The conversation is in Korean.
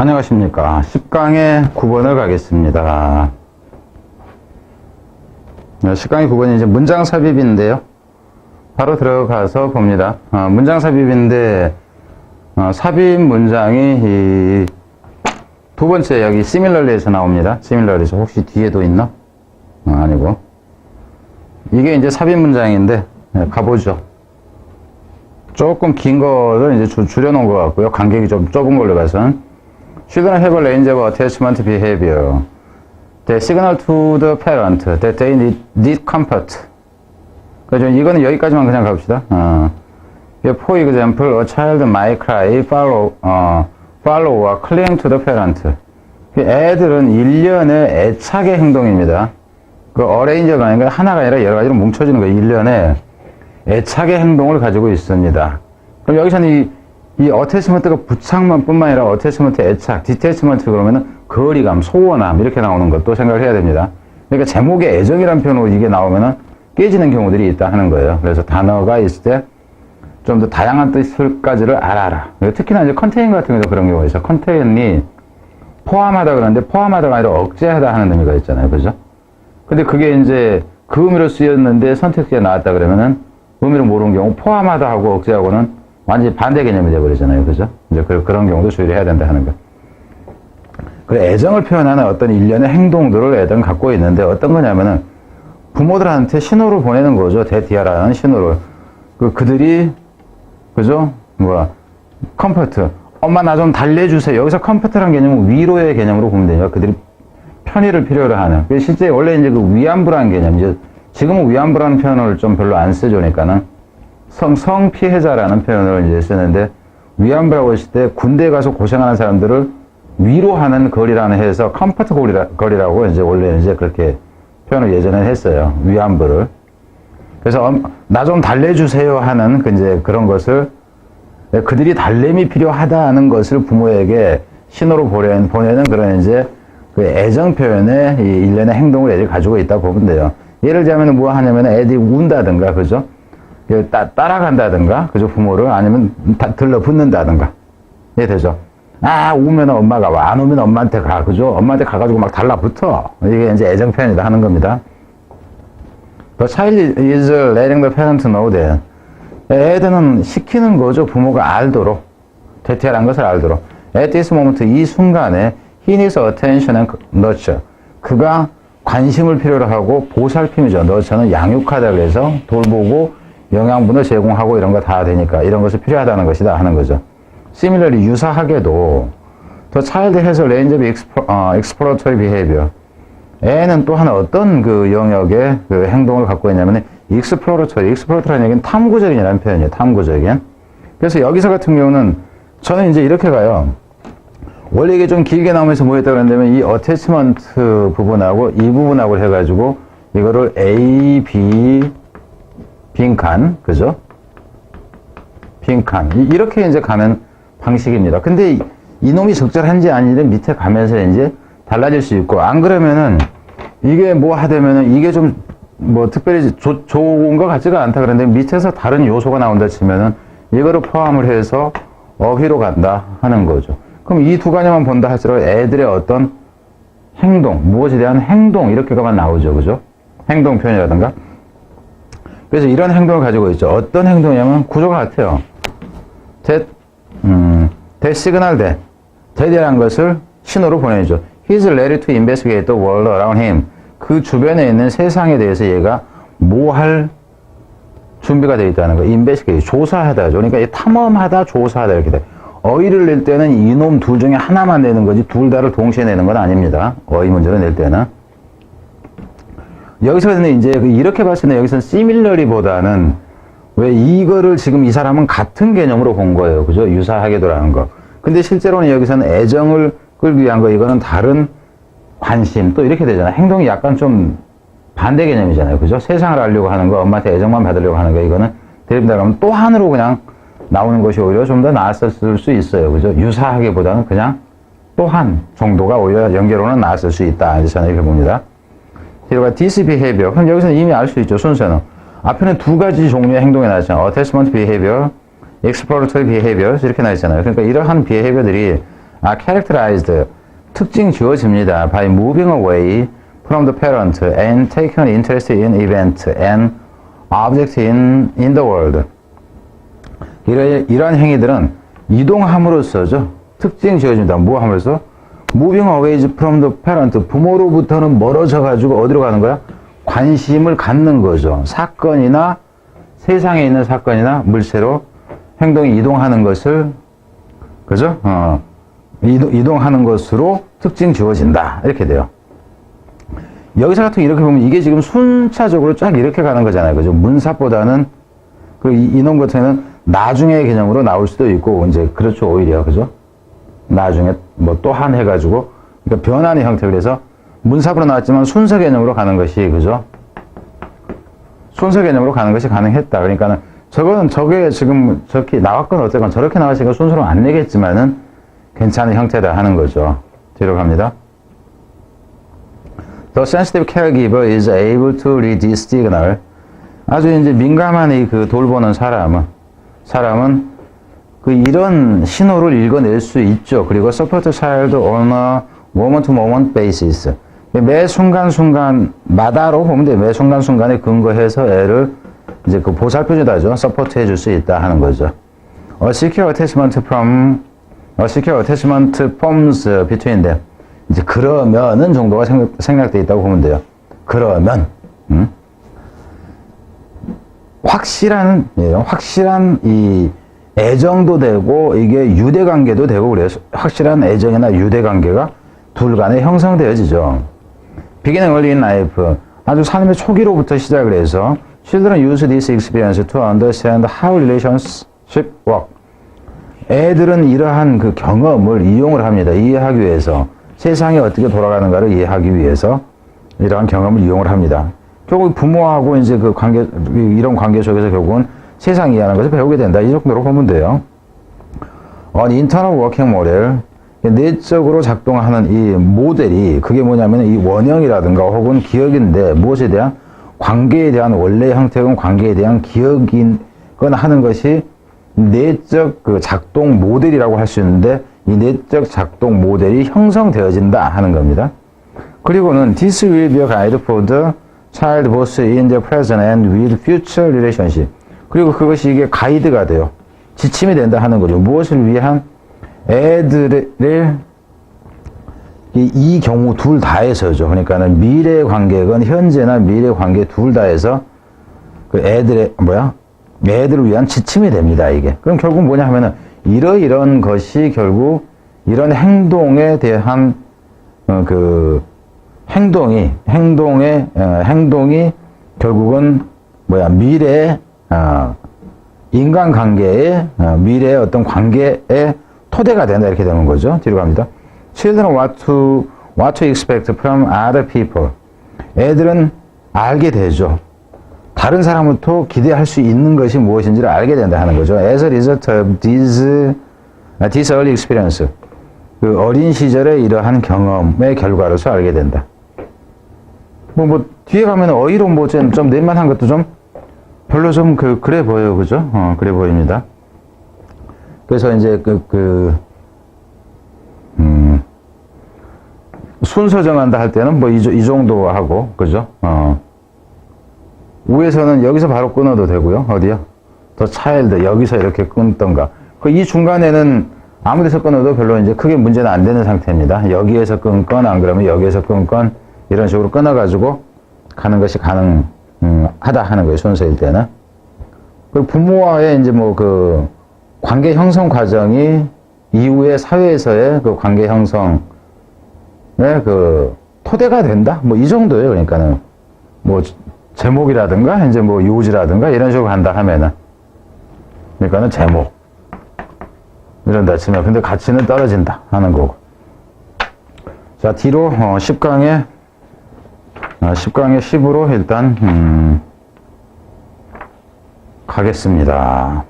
안녕하십니까. 10강의 9번을 가겠습니다. 10강의 9번이 이제 문장 삽입인데요. 바로 들어가서 봅니다. 어, 문장 삽입인데, 어, 삽입 문장이 이두 번째 여기 similarly에서 나옵니다. similarly에서 혹시 뒤에도 있나? 어, 아니고. 이게 이제 삽입 문장인데, 네, 가보죠. 조금 긴 거를 이제 줄- 줄여놓은 것 같고요. 간격이 좀 좁은 걸로 봐선. Children have a range of attachment behavior. They signal to the parent that they need, need comfort. 그죠? 이거는 여기까지만 그냥 갑시다. 어. For example, a child might cry, follow, 어, follow or cling to the parent. 그 애들은 일련의 애착의 행동입니다. 그 어레인저가 아니라 하나가 아니라 여러 가지로 뭉쳐지는 거예요. 일련의 애착의 행동을 가지고 있습니다. 그럼 여기서는 이, 이 어태치먼트가 부착만 뿐만 아니라 어태치먼트 애착, 디태치먼트 그러면은 거리감, 소원함 이렇게 나오는 것도 생각을 해야 됩니다. 그러니까 제목에 애정이라는 표현으로 이게 나오면은 깨지는 경우들이 있다 하는 거예요. 그래서 단어가 있을 때 좀 더 다양한 뜻을까지를 알아라. 특히나 이제 컨테인 같은 경우도 그런 경우가 있어. 컨테인이 포함하다 그러는데 포함하다가 아니라 억제하다 하는 의미가 있잖아요. 그죠? 근데 그게 이제 그 의미로 쓰였는데 선택지에 나왔다 그러면은 의미를 모르는 경우 포함하다 하고 억제하고는 완전히 반대 개념이 되어버리잖아요. 그죠? 이제 그, 그런 경우도 주의를 해야 된다 하는 거. 그래, 애정을 표현하는 어떤 일련의 행동들을 애들은 갖고 있는데 어떤 거냐면은 부모들한테 신호를 보내는 거죠. 대디아라는 신호를. 그, 그들이, 그죠? 뭐야, 컴포트. 엄마 나 좀 달래주세요. 여기서 컴포트라는 개념은 위로의 개념으로 보면 되죠. 그들이 편의를 필요로 하는. 실제 원래 이제 그 위안부라는 개념, 이제 지금은 위안부라는 표현을 좀 별로 안 쓰죠. 그러니까는 성, 성 피해자라는 표현을 이제 쓰는데 위안부라고 했을 때 군대에 가서 고생하는 사람들을 위로하는 거리라는 해서 컴포트 거리라, 거리라고 이제 원래 이제 그렇게 표현을 예전에 했어요. 위안부를. 그래서 나좀 달래주세요 하는 그 이제 그런 것을 그들이 달램이 필요하다는 것을 부모에게 신호로 보내는, 보내는 그런 이제 그 애정 표현의 이 일련의 행동을 애들이 가지고 있다 보면 돼요. 예를 들자면 뭐 하냐면 애들이 운다든가, 그죠? 그 따, 따라간다든가, 그죠? 부모를 아니면 다 들러붙는다든가. 이해되죠? 아, 오면 엄마가 와. 안 오면 엄마한테 가. 그죠? 엄마한테 가가지고 막 달라붙어. 이게 이제 애정 표현이다 하는 겁니다. The child is letting the parent know that. 애들은 시키는 거죠. 부모가 알도록. 대퇴라는 것을 알도록. At this moment, 이 순간에 he needs attention and nurture. 그가 관심을 필요로 하고 보살핌이죠. nurture는 양육하다 그래서 돌보고 영양분을 제공하고 이런 거 다 되니까 이런 것이 필요하다는 것이다 하는 거죠. Similarly, 유사하게도 The child has a range of expo- 어, exploratory behavior. 애는 또한 어떤 그 영역의 그 행동을 갖고 있냐면 익스플로러토리, 익스플로러토라는 얘기는 탐구적인이라는 표현이에요. 탐구적인. 그래서 여기서 같은 경우는 저는 이제 이렇게 가요. 원래 이게 좀 길게 나오면서 뭐 했다 그랬냐면 이 어태치먼트 부분하고 이 부분하고 해가지고 이거를 A, B, 빈칸, 그죠? 빈칸. 이- 이렇게 이제 가는 방식입니다. 근데 이- 이놈이 적절한지 아닌지 밑에 가면서 이제 달라질 수 있고, 안 그러면은 이게 뭐 하다면은 이게 좀 뭐 특별히 조- 좋은 것 같지가 않다 그런데 밑에서 다른 요소가 나온다 치면은 이거를 포함을 해서 어휘로 간다 하는 거죠. 그럼 이 두 가지만 본다 할수록 애들의 어떤 행동, 무엇에 대한 행동 이렇게가만 나오죠. 그죠? 행동 표현이라든가. 그래서 이런 행동을 가지고 있죠. 어떤 행동이냐면 구조가 같아요. 대, 음, 대. 대대라는 것을 신호로 보내죠. He's ready to investigate the world around him. 그 주변에 있는 세상에 대해서 얘가 뭐 할 준비가 되어 있다는 거. investigate. 조사하다죠. 그러니까 이 탐험하다, 조사하다 이렇게 돼. 어휘를 낼 때는 이놈 둘 중에 하나만 내는 거지 둘 다를 동시에 내는 건 아닙니다. 어휘 문제를 낼 때는. 여기서는 이제 그 이렇게 봤을 때 여기서는 similarly보다는 왜 이거를 지금 이 사람은 같은 개념으로 본 거예요. 그죠? 유사하게도라는 거. 근데 실제로는 여기서는 애정을 끌기 위한 거, 이거는 다른 관심, 또 이렇게 되잖아요. 행동이 약간 좀 반대 개념이잖아요. 그죠? 세상을 알려고 하는 거, 엄마한테 애정만 받으려고 하는 거, 이거는 대립다 그러면 또 한으로 그냥 나오는 것이 오히려 좀 더 나았을 수 있어요. 그죠? 유사하기보다는 그냥 또한 정도가 오히려 연계로는 나았을 수 있다. 이제 저는 이렇게 봅니다. 뒤로가 this behavior. 그럼 여기서는 이미 알 수 있죠. 순서는. 앞에는 두 가지 종류의 행동이 나왔잖아요. attachment behavior, exploratory behavior. 이렇게 나 있잖아요. 그러니까 이러한 behavior들이 are characterized 특징 지어집니다. by moving away from the parent and taking interest in event and object in, in the world. 이러, 이러한 행위들은 이동함으로써죠. 특징 지어집니다. 뭐 함으로써? Moving away from the parent. 부모로부터는 멀어져 가지고 어디로 가는 거야? 관심을 갖는 거죠. 사건이나 세상에 있는 사건이나 물체로 행동이 이동하는 것을 그죠? 어, 이동, 이동하는 것으로 특징 지어진다. 이렇게 돼요. 여기서 같은 이렇게 보면 이게 지금 순차적으로 쫙 이렇게 가는 거잖아요. 그죠? 문사보다는 그 이- 이놈 같은 경우는 나중에 개념으로 나올 수도 있고 이제 그렇죠 오히려 그죠? 나중에 뭐 또한 해가지고 그러니까 변하는 형태 그래서 문사부로 나왔지만 순서 개념으로 가는 것이 그죠? 순서 개념으로 가는 것이 가능했다. 그러니까는 저거는 저게 지금 저렇게 나왔건 어쨌건 저렇게 나왔으니까 순서로 안 내겠지만은 괜찮은 형태다 하는 거죠. 뒤로 갑니다. The sensitive caregiver is able to read this signal. 아주 이제 민감한 이 그 돌보는 사람은 사람은 그 이런 신호를 읽어낼 수 있죠. 그리고 support child on a moment to moment basis. 매 순간순간마다로 보면 돼. 매 순간순간에 근거해서 애를 이제 그 보살펴주다죠. 서포트 해줄 수 있다 하는 거죠. A secure attachment from a secure attachment forms between them. 이제 그러면은 정도가 생각, 생략돼 있다고 보면 돼요. 그러면 음? 확실한 예, 확실한 이 애정도 되고 이게 유대 관계도 되고 그래서 확실한 애정이나 유대 관계가 둘 간에 형성되어지죠. beginning early in life 아주 삶의 초기로부터 시작을 해서 children use this experience to understand how relationship work. 애들은 이러한 그 경험을 이용을 합니다. 이해하기 위해서 세상이 어떻게 돌아가는가를 이해하기 위해서 이러한 경험을 이용을 합니다. 결국 부모하고 이제 그 관계 이런 관계 속에서 결국은 세상 이해하는 것을 배우게 된다. 이 정도로 보면 돼요. On internal working model 내적으로 작동하는 이 모델이 그게 뭐냐면 이 원형이라든가 혹은 기억인데 무엇에 대한 관계에 대한 원래 형태건 관계에 대한 기억인 건 하는 것이 내적 그 작동 모델이라고 할 수 있는데 이 내적 작동 모델이 형성되어진다 하는 겁니다. 그리고는 this will be a guide for the child both in the present and with future relationship. 그리고 그것이 이게 가이드가 돼요. 지침이 된다 하는 거죠. 무엇을 위한 애들을 이, 이 경우 둘 다에서죠. 그러니까는 미래 관계건 현재나 미래 관계 둘 다에서 그 애들의 뭐야? 애들을 위한 지침이 됩니다. 이게. 그럼 결국 뭐냐 하면은 이러이런 것이 결국 이런 행동에 대한 어, 그 행동이 행동의 어, 행동이 결국은 뭐야 미래의 어, 인간관계의 어, 미래의 어떤 관계의 토대가 된다 이렇게 되는 거죠. 뒤로 갑니다. Children what to what to expect from other people. 애들은 알게 되죠. 다른 사람부터 기대할 수 있는 것이 무엇인지를 알게 된다 하는 거죠. As a result of this, uh, this early experience. 그 어린 시절의 이러한 경험의 결과로서 알게 된다. 뭐, 뭐, 뒤에 가면 어휘로 뭐, 좀, 좀 넷만한 것도 좀 별로 좀 그, 그래 보여요. 그죠? 어, 그래 보입니다. 그래서 이제 그, 그, 음, 순서 정한다 할 때는 뭐, 이, 이 정도 하고, 그죠? 어. 위에서는 여기서 바로 끊어도 되고요. 어디요? 더 차일드 여기서 이렇게 끊던가. 그 이 중간에는 아무 데서 끊어도 별로 이제 크게 문제는 안 되는 상태입니다. 여기에서 끊건 안 그러면 여기에서 끊건 이런 식으로 끊어가지고 가는 것이 가능 하다 하는 거예요. 순서일 때는. 그리고 부모와의 이제 뭐 그 관계 형성 과정이 이후에 사회에서의 그 관계 형성의 그 토대가 된다? 뭐 이 정도예요. 그러니까는 뭐 제목이라든가 이제 뭐 요지라든가 이런 식으로 간다 하면은 그러니까는 제목 이런다 치면 근데 가치는 떨어진다 하는 거고 자 뒤로 어, 10강에 아, 10강에 10으로 일단 음, 가겠습니다.